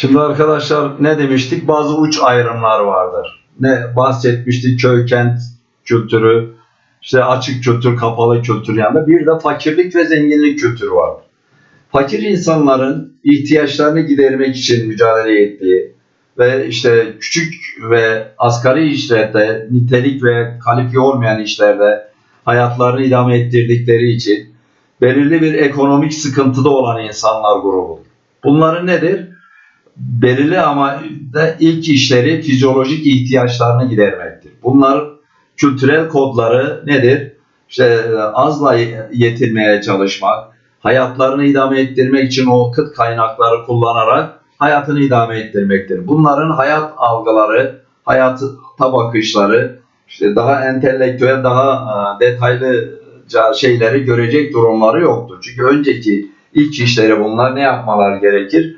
Şimdi arkadaşlar ne demiştik? Bazı uç ayrımlar vardır. Ne bahsetmiştik? Köy kent kültürü, işte açık kültür, kapalı kültür yanında. Bir de fakirlik ve zenginlik kültürü vardır. Fakir insanların ihtiyaçlarını gidermek için mücadele ettiği ve işte küçük ve asgari işlerde, nitelik ve kalifiye olmayan işlerde hayatlarını idame ettirdikleri için belirli bir ekonomik sıkıntıda olan insanlar grubudur. Bunların nedir? Belirli ama da ilk işleri fizyolojik ihtiyaçlarını gidermektir. Bunlar kültürel kodları nedir? İşte azla yetinmeye çalışmak, hayatlarını idame ettirmek için o kıt kaynakları kullanarak hayatını idame ettirmektir. Bunların hayat algıları, hayata bakışları, işte daha entelektüel, daha e, detaylıca şeyleri görecek durumları yoktur. Çünkü önceki ilk işleri bunlar ne yapmalar gerekir?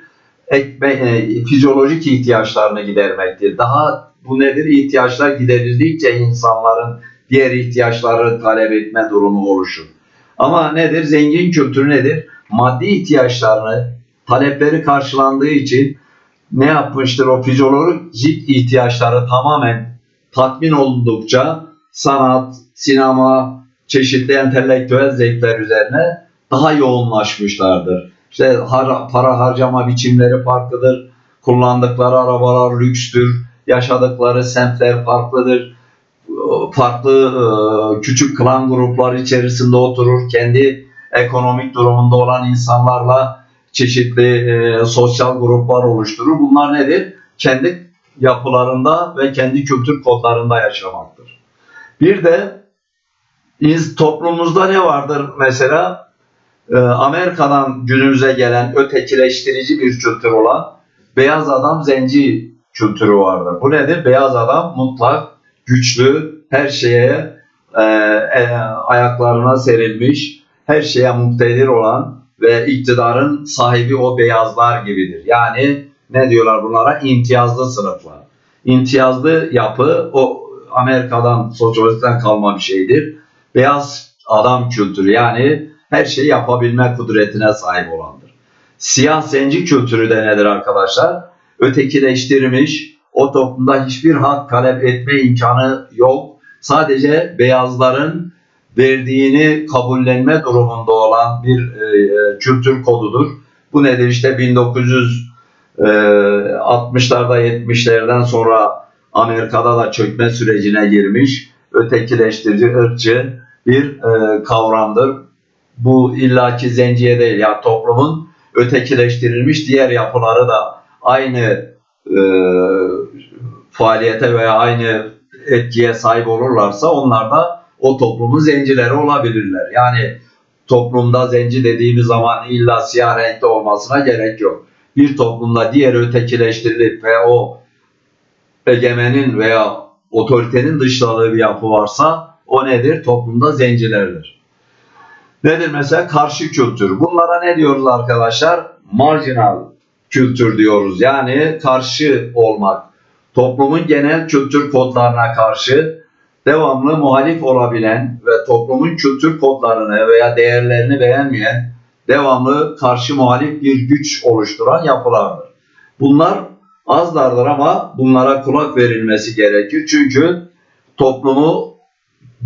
Ekme, e, fizyolojik ihtiyaçlarını gidermektir. Daha bu nedir? İhtiyaçlar giderildikçe insanların diğer ihtiyaçları talep etme durumu oluşur. Ama nedir? Zengin kültürü nedir? Maddi ihtiyaçlarını, talepleri karşılandığı için ne yapmıştır? O fizyolojik ihtiyaçları tamamen tatmin oldukça sanat, sinema, çeşitli entelektüel zevkler üzerine daha yoğunlaşmışlardır. İşte har- para harcama biçimleri farklıdır. Kullandıkları arabalar lükstür. Yaşadıkları semtler farklıdır. Farklı e, küçük klan gruplar içerisinde oturur. Kendi ekonomik durumunda olan insanlarla çeşitli e, sosyal gruplar oluşturur. Bunlar nedir? Kendi yapılarında ve kendi kültür kodlarında yaşamaktır. Bir de toplumumuzda ne vardır mesela? Ee, Amerika'dan günümüze gelen ötekileştirici bir kültür olan beyaz adam zenci kültürü vardır. Bu nedir? Beyaz adam mutlak, güçlü, her şeye e, e, ayaklarına serilmiş, her şeye muktedir olan ve iktidarın sahibi o beyazlar gibidir. Yani ne diyorlar bunlara? İmtiyazlı sınıflar. İmtiyazlı yapı o Amerika'dan, sosyalistten kalma bir şeydir. Beyaz adam kültürü yani her şeyi yapabilme kudretine sahip olandır. Siyah zenci kültürü de nedir arkadaşlar? Ötekileştirilmiş, o toplumda hiçbir hak talep etme imkanı yok. Sadece beyazların verdiğini kabullenme durumunda olan bir e, e kültür kodudur. Bu nedir? İşte 1960'larda 70'lerden sonra Amerika'da da çökme sürecine girmiş ötekileştirici, ırkçı bir e, kavramdır bu illaki zenciye değil ya toplumun ötekileştirilmiş diğer yapıları da aynı e, faaliyete veya aynı etkiye sahip olurlarsa onlar da o toplumun zencileri olabilirler. Yani toplumda zenci dediğimiz zaman illa siyah renkte olmasına gerek yok. Bir toplumda diğer ötekileştirilip ve o egemenin veya otoritenin dışladığı bir yapı varsa o nedir? Toplumda zencilerdir. Nedir mesela? Karşı kültür. Bunlara ne diyoruz arkadaşlar? Marginal kültür diyoruz. Yani karşı olmak. Toplumun genel kültür kodlarına karşı devamlı muhalif olabilen ve toplumun kültür kodlarını veya değerlerini beğenmeyen devamlı karşı muhalif bir güç oluşturan yapılardır. Bunlar azlardır ama bunlara kulak verilmesi gerekir. Çünkü toplumu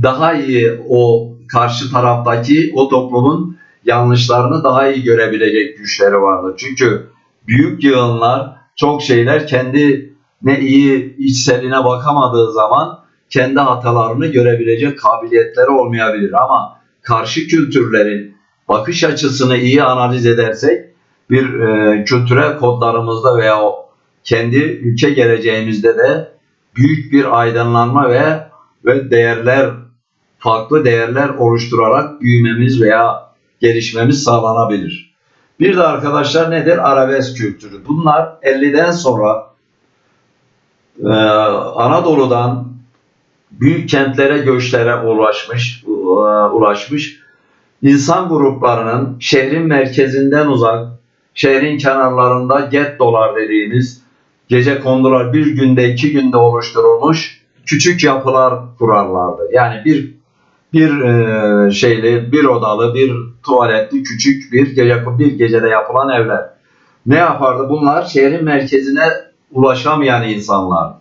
daha iyi o karşı taraftaki o toplumun yanlışlarını daha iyi görebilecek güçleri vardır. Çünkü büyük yığınlar çok şeyler kendi ne iyi içseline bakamadığı zaman kendi hatalarını görebilecek kabiliyetleri olmayabilir. Ama karşı kültürlerin bakış açısını iyi analiz edersek bir e, kültürel kodlarımızda veya o kendi ülke geleceğimizde de büyük bir aydınlanma ve ve değerler farklı değerler oluşturarak büyümemiz veya gelişmemiz sağlanabilir. Bir de arkadaşlar nedir? Arabesk kültürü. Bunlar 50'den sonra e, Anadolu'dan büyük kentlere, göçlere ulaşmış, e, ulaşmış insan gruplarının şehrin merkezinden uzak, şehrin kenarlarında gettolar dediğimiz gece kondular bir günde iki günde oluşturulmuş küçük yapılar kurarlardı. Yani bir bir e, şeyli, bir odalı, bir tuvaletli küçük bir gece bir gecede yapılan evler. Ne yapardı? Bunlar şehrin merkezine ulaşamayan insanlar.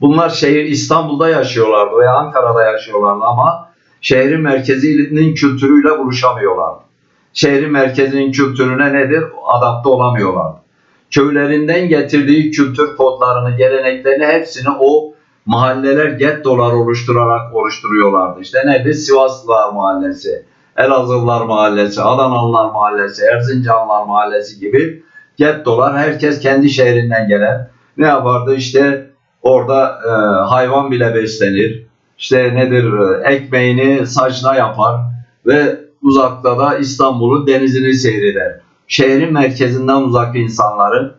Bunlar şehir İstanbul'da yaşıyorlardı veya Ankara'da yaşıyorlardı ama şehrin merkezinin kültürüyle buluşamıyorlardı. Şehrin merkezinin kültürüne nedir? Adapte olamıyorlardı. Köylerinden getirdiği kültür kodlarını, geleneklerini hepsini o mahalleler gettolar oluşturarak oluşturuyorlardı. İşte nedir? Sivaslılar Mahallesi, Elazığlılar Mahallesi, Adanalılar Mahallesi, Erzincanlılar Mahallesi gibi gettolar herkes kendi şehrinden gelen ne yapardı? İşte orada e, hayvan bile beslenir. İşte nedir? e, Ekmeğini saçına yapar ve uzakta da İstanbul'un denizini seyreder. Şehrin merkezinden uzak insanların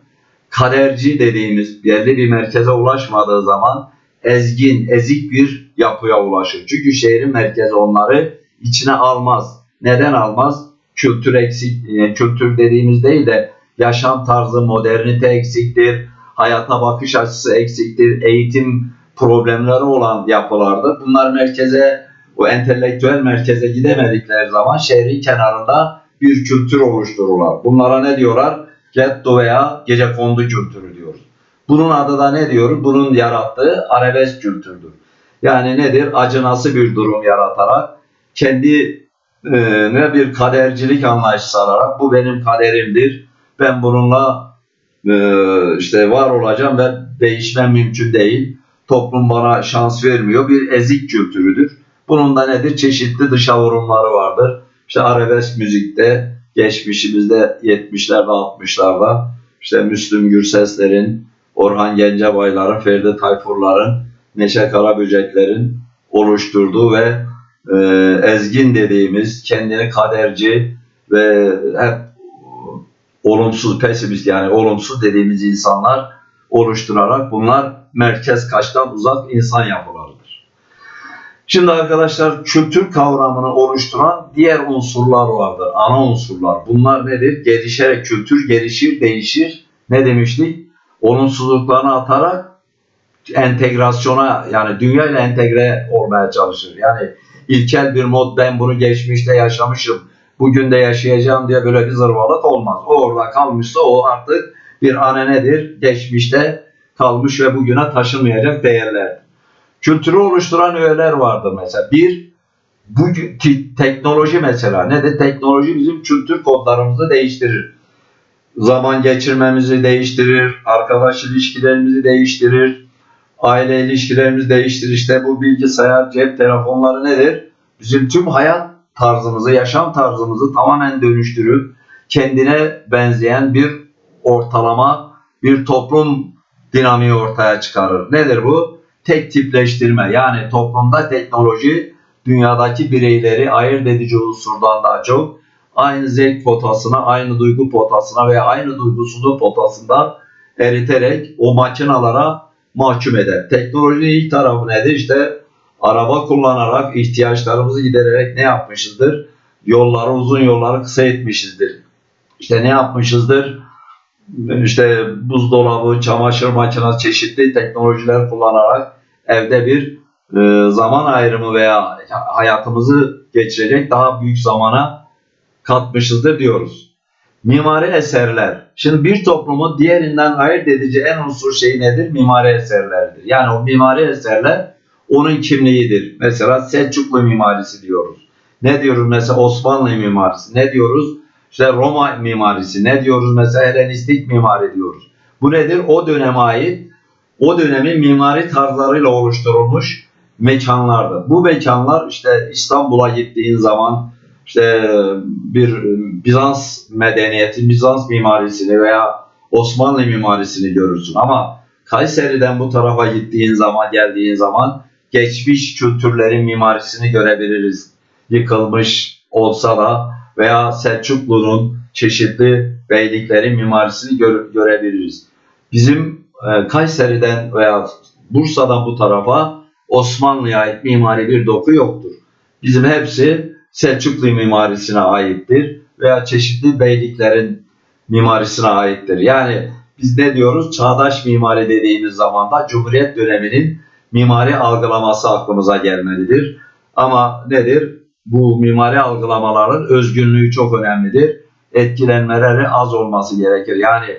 kaderci dediğimiz belli bir merkeze ulaşmadığı zaman ezgin, ezik bir yapıya ulaşır. Çünkü şehrin merkezi onları içine almaz. Neden almaz? Kültür eksik, e, kültür dediğimiz değil de yaşam tarzı, modernite eksiktir, hayata bakış açısı eksiktir, eğitim problemleri olan yapılardır. Bunlar merkeze, o entelektüel merkeze gidemedikleri zaman şehrin kenarında bir kültür oluştururlar. Bunlara ne diyorlar? Getto veya gece kondu kültürü diyoruz. Bunun adı da ne diyoruz? Bunun yarattığı arabesk kültürdür. Yani nedir? Acınası bir durum yaratarak kendi e, ne bir kadercilik anlayışı sararak bu benim kaderimdir. Ben bununla e, işte var olacağım ve değişmem mümkün değil. Toplum bana şans vermiyor. Bir ezik kültürüdür. Bunun da nedir? Çeşitli dışa vurumları vardır. İşte arabesk müzikte geçmişimizde 70'lerde 60'larda işte Müslüm Gürseslerin, Orhan Gencebayların, Ferdi Tayfurların, Neşe Karaböceklerin oluşturduğu ve e, ezgin dediğimiz kendini kaderci ve hep olumsuz, pesimist yani olumsuz dediğimiz insanlar oluşturarak bunlar merkez kaçtan uzak insan yapılarıdır. Şimdi arkadaşlar kültür kavramını oluşturan diğer unsurlar vardır. Ana unsurlar. Bunlar nedir? Gelişerek kültür gelişir, değişir. Ne demiştik? Olumsuzluklarını atarak entegrasyona yani dünya ile entegre olmaya çalışır. Yani ilkel bir mod ben bunu geçmişte yaşamışım, bugün de yaşayacağım diye böyle bir zırvalık olmaz. O orada kalmışsa o artık bir anenedir. Geçmişte kalmış ve bugüne taşınmayacak değerler. Kültürü oluşturan öğeler vardır mesela. Bir, bu teknoloji mesela. Ne de teknoloji bizim kültür kodlarımızı değiştirir. Zaman geçirmemizi değiştirir, arkadaş ilişkilerimizi değiştirir, aile ilişkilerimizi değiştirir. İşte bu bilgisayar, cep telefonları nedir? Bizim tüm hayat tarzımızı, yaşam tarzımızı tamamen dönüştürüp kendine benzeyen bir ortalama, bir toplum dinamiği ortaya çıkarır. Nedir bu? Tek tipleştirme. Yani toplumda teknoloji dünyadaki bireyleri ayırt edici unsurdan daha çok aynı zevk potasına, aynı duygu potasına veya aynı duygusuzluk potasında eriterek o makinalara mahkum eder. Teknolojinin ilk tarafı nedir? İşte araba kullanarak ihtiyaçlarımızı gidererek ne yapmışızdır? Yolları uzun yolları kısa etmişizdir. İşte ne yapmışızdır? İşte buzdolabı, çamaşır makinesi çeşitli teknolojiler kullanarak evde bir e, zaman ayrımı veya hayatımızı geçirecek daha büyük zamana katmışızdır diyoruz. Mimari eserler. Şimdi bir toplumu diğerinden ayırt edici en unsur şey nedir? Mimari eserlerdir. Yani o mimari eserler onun kimliğidir. Mesela Selçuklu mimarisi diyoruz. Ne diyoruz mesela Osmanlı mimarisi? Ne diyoruz? İşte Roma mimarisi. Ne diyoruz mesela Helenistik mimari diyoruz. Bu nedir? O döneme ait o dönemin mimari tarzlarıyla oluşturulmuş mekanlardır. Bu mekanlar işte İstanbul'a gittiğin zaman işte bir Bizans medeniyeti, Bizans mimarisini veya Osmanlı mimarisini görürsün. Ama Kayseri'den bu tarafa gittiğin zaman, geldiğin zaman geçmiş kültürlerin mimarisini görebiliriz. Yıkılmış olsa da veya Selçuklu'nun çeşitli beyliklerin mimarisini gö- görebiliriz. Bizim e, Kayseri'den veya Bursa'dan bu tarafa Osmanlı'ya ait mimari bir doku yoktur. Bizim hepsi Selçuklu mimarisine aittir veya çeşitli beyliklerin mimarisine aittir. Yani biz ne diyoruz? Çağdaş mimari dediğimiz zaman da Cumhuriyet döneminin mimari algılaması aklımıza gelmelidir. Ama nedir? Bu mimari algılamaların özgünlüğü çok önemlidir. Etkilenmeleri az olması gerekir. Yani